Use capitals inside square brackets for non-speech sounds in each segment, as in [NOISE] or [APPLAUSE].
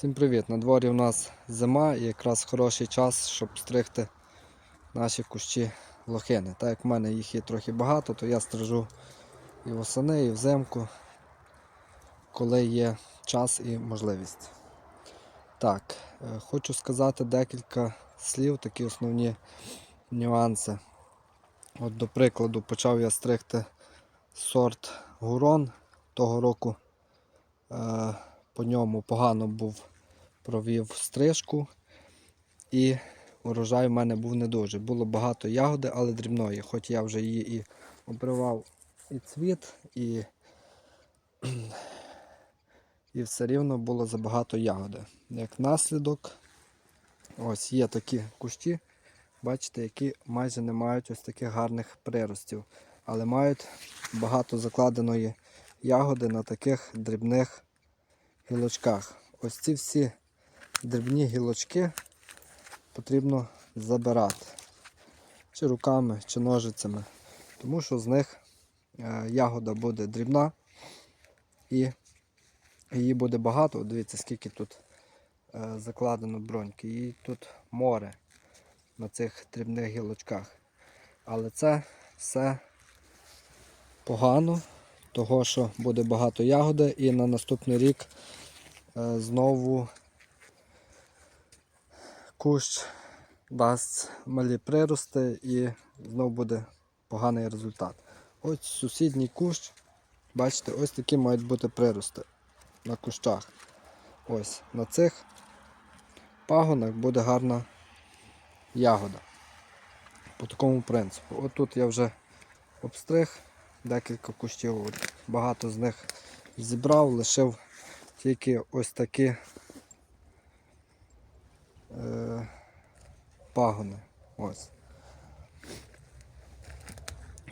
Всім привіт! На дворі у нас зима і якраз хороший час, щоб стригти наші кущі лохини. Так як в мене їх є трохи багато, то я стрижу і восени, і взимку, коли є час і можливість. Так, е, хочу сказати декілька слів, такі основні нюанси. От, до прикладу, почав я стригти сорт Гурон того року. Е, по ньому погано був, провів стрижку і урожай в мене був не дуже. Було багато ягоди, але дрібної, хоч я вже її і обривав і цвіт, і, [CLEARS THROAT] і все рівно було забагато ягоди. Як наслідок, ось є такі кущі, бачите, які майже не мають ось таких гарних приростів, але мають багато закладеної ягоди на таких дрібних гілочках. Ось ці всі дрібні гілочки потрібно забирати. Чи руками, чи ножицями. Тому що з них е, ягода буде дрібна і її буде багато. Дивіться, скільки тут е, закладено броньки. Її тут море на цих дрібних гілочках. Але це все погано, того що буде багато ягоди і на наступний рік е, знову кущ дасть малі прирости і знову буде поганий результат. Ось сусідній кущ, бачите, ось такі мають бути прирости на кущах. Ось на цих пагонах буде гарна ягода. По такому принципу. От тут я вже обстриг декілька кущів, багато з них зібрав, лишив тільки ось такі е, пагони. Ось.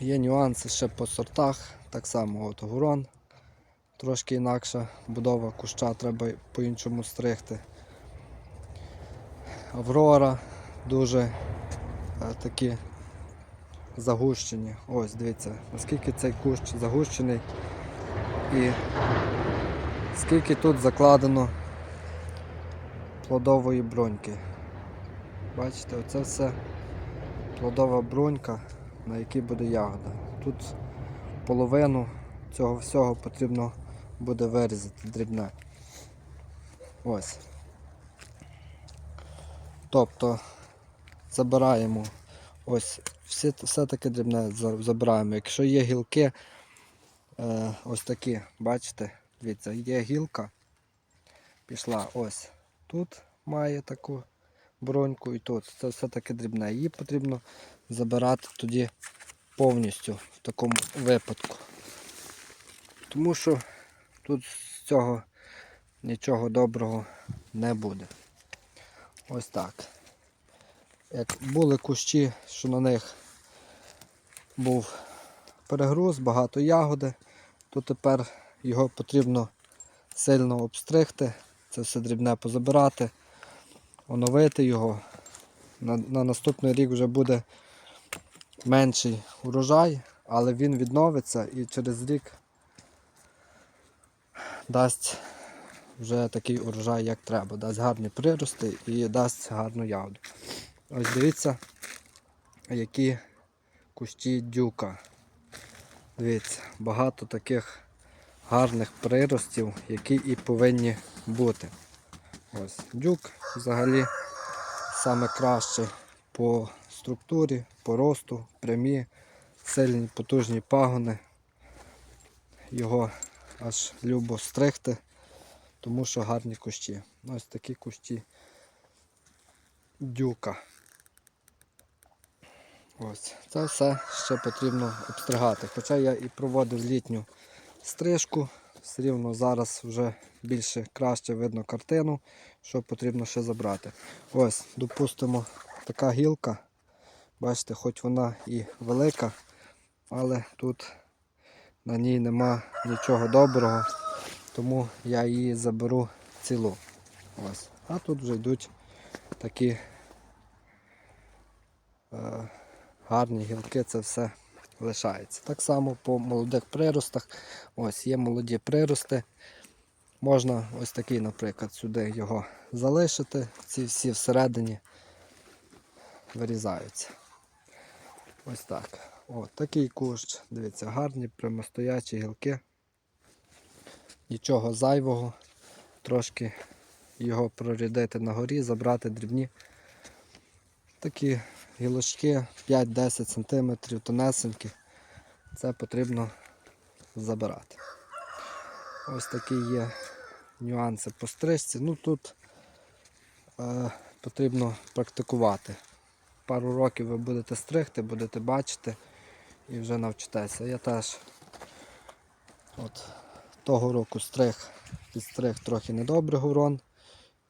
Є нюанси ще по сортах, так само от гурон. Трошки інакша будова куща, треба по-іншому стригти. Аврора дуже е, такі загущені. Ось, дивіться, наскільки цей кущ загущений і скільки тут закладено плодової броньки. Бачите, оце все плодова бронька, на якій буде ягода. Тут половину цього всього потрібно буде вирізати дрібне. Ось. Тобто забираємо ось все, все таке дрібне забираємо. Якщо є гілки, е, ось такі, бачите, дивіться, є гілка, пішла ось тут має таку броньку і тут. Це все таке дрібне. Її потрібно забирати тоді повністю в такому випадку. Тому що тут з цього нічого доброго не буде. Ось так. Як були кущі, що на них був перегруз, багато ягоди, то тепер його потрібно сильно обстригти, це все дрібне позабирати, оновити його. На, на наступний рік вже буде менший урожай, але він відновиться і через рік дасть вже такий урожай, як треба. Дасть гарні прирости і дасть гарну ягоду. Ось дивіться, які кущі дюка. Дивіться, багато таких гарних приростів, які і повинні бути. Ось дюк взагалі саме краще по структурі, по росту, прямі, сильні, потужні пагони. Його аж любо стригти, тому що гарні кущі. Ось такі кущі дюка. Ось, це все ще потрібно обстригати. Хоча я і проводив літню стрижку, все рівно зараз вже більше краще видно картину, що потрібно ще забрати. Ось, допустимо, така гілка. Бачите, хоч вона і велика, але тут на ній нема нічого доброго, тому я її заберу цілу. Ось. А тут вже йдуть такі е, гарні гілки, це все лишається. Так само по молодих приростах. Ось є молоді прирости. Можна ось такий, наприклад, сюди його залишити. Ці всі всередині вирізаються. Ось так. О, такий кущ. Дивіться, гарні прямостоячі гілки. Нічого зайвого. Трошки його прорядити на горі, забрати дрібні. Такі гілочки 5-10 см тонесенькі. Це потрібно забирати. Ось такі є нюанси по стрижці. Ну тут е, потрібно практикувати. Пару років ви будете стригти, будете бачити і вже навчитеся. Я теж от, того року стриг, підстриг трохи недобрий гурон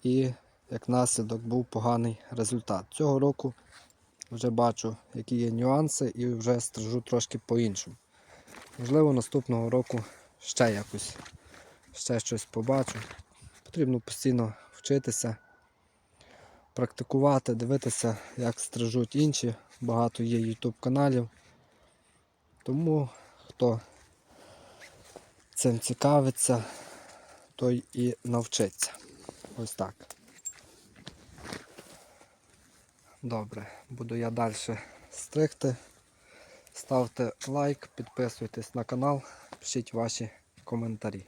і як наслідок був поганий результат. Цього року вже бачу, які є нюанси і вже стрижу трошки по-іншому. Можливо, наступного року ще якось ще щось побачу. Потрібно постійно вчитися, практикувати, дивитися, як стрижуть інші. Багато є YouTube каналів. Тому хто цим цікавиться, той і навчиться. Ось так. Добре, буду я далі стригти. Ставте лайк, підписуйтесь на канал, пишіть ваші коментарі.